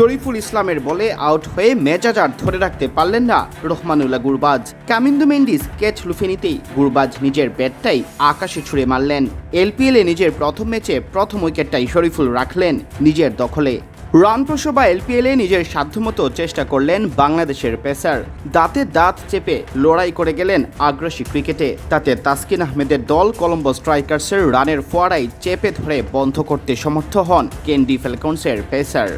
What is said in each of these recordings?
শরীফুল ইসলামের বলে আউট হয়ে মেজাজ আর ধরে রাখতে পারলেন না রহমানুল্লাহ গুরবাজ। কামিন্দু মেন্ডিস ক্যাচ লুফে নিতেই গুরবাজ নিজের ব্যাটটাই আকাশে ছুঁড়ে মারলেন। এলপিএলে নিজের প্রথম ম্যাচে প্রথম উইকেটটাই শরীফুল রাখলেন নিজের দখলে। রান প্রসবা এলপিএলে নিজের সাধ্যমতো চেষ্টা করলেন বাংলাদেশের পেসার। দাঁতে দাঁত চেপে লড়াই করে গেলেন আগ্রাসী ক্রিকেটে। তাতে তাসকিন আহমেদের দল কলম্বো স্ট্রাইকার্সের রানের ফোয়ারাই চেপে ধরে বন্ধ করতে সমর্থ হন কেন্ডি ফ্যালকনসের পেসার।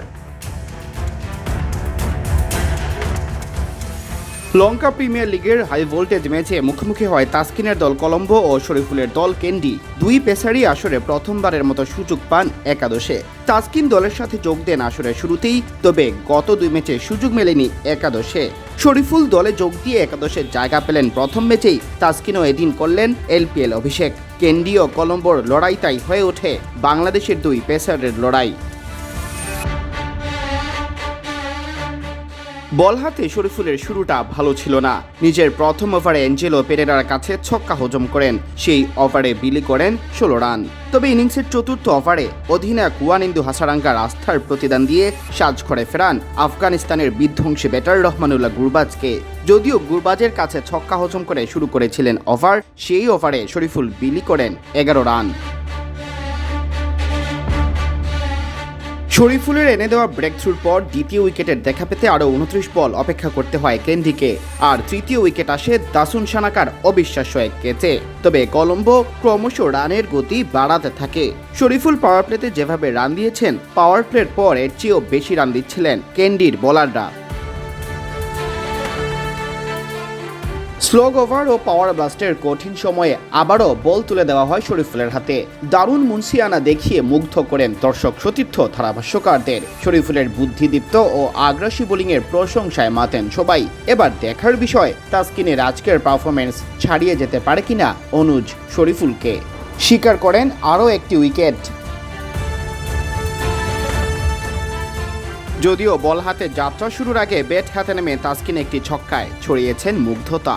লঙ্কা প্রিমিয়ার লিগের হাই ভোল্টেজ ম্যাচে মুখোমুখি হয় তাসকিনের দল কলম্বো ও শরীফুলের দল কেন্ডি। দুই পেসারই আসরে প্রথমবারের মতো সুযোগ পান একাদশে। তাসকিন দলের সাথে যোগ দেন আসরের শুরুতেই, তবে গত দুই ম্যাচে সুযোগ মেলেনি একাদশে। শরীফুল দলে যোগ দিয়ে একাদশে জায়গা পেলেন প্রথম ম্যাচেই, তাসকিনও এদিন করলেন এলপিএল অভিষেক। কেন্ডি ও কলম্বোর লড়াই তাই হয়ে ওঠে বাংলাদেশের দুই পেসারের লড়াই। বল হাতে শরীফুলের শুরুটা ভালো ছিল না। নিজের প্রথম ওভারে অ্যাঞ্জেলো পেরেরার কাছে ছক্কা হজম করেন। সেই ওভারে বিলি করেন ষোলো রান। তবে ইনিংসের চতুর্থ ওভারে অধিনায়ক ওয়ানিন্দু হাসারাঙ্গার আস্থার প্রতিদান দিয়ে সাজ করে ফেরান আফগানিস্তানের বিধ্বংসী ব্যাটার রহমানুল্লাহ গুরবাজকে। যদিও গুরবাজের কাছে ছক্কা হজম করে শুরু করেছিলেন ওভার, সেই ওভারে শরীফুল বিলি করেন এগারো রান। শরীফুলের এনে দেওয়া ব্রেক থ্রুর পর দ্বিতীয় উইকেটের দেখা পেতে আরও উনত্রিশ বল অপেক্ষা করতে হয় কেন্ডিকে আর তৃতীয় উইকেট আসে দাসুন সানাকার অবিশ্বাস্য এক কেচে। তবে কলম্বো ক্রমশ রানের গতি বাড়াতে থাকে। শরীফুল পাওয়ার প্লেতে যেভাবে রান দিয়েছেন পাওয়ার প্লের পর এর চেয়েও বেশি রান দিচ্ছিলেন কেন্ডির বোলাররা স্লোগ ওভার ও পাওয়ার ব্লাস্টের কঠিন সময়ে আবারও বল তুলে দেওয়া হয় শরীফুলের হাতে। দারুণ মুন্সিয়ানা দেখিয়ে মুগ্ধ করেন দর্শক সতীর্থ ধারাভাষ্যকারদের। শরীফুলের বুদ্ধিদীপ্ত ও আগ্রাসী বোলিংয়ের প্রশংসায় মাতেন সবাই। এবার দেখার বিষয়, তাসকিনের আজকের পারফরমেন্স ছাড়িয়ে যেতে পারে কিনা অনুজ শরীফুলকে। স্বীকার করেন আরও একটি উইকেট। যদিও বল হাতে যাত্রা শুরুর আগে ব্যাট হাতে নেমে তাসকিন একটি ছক্কায় ছড়িয়েছেন মুগ্ধতা।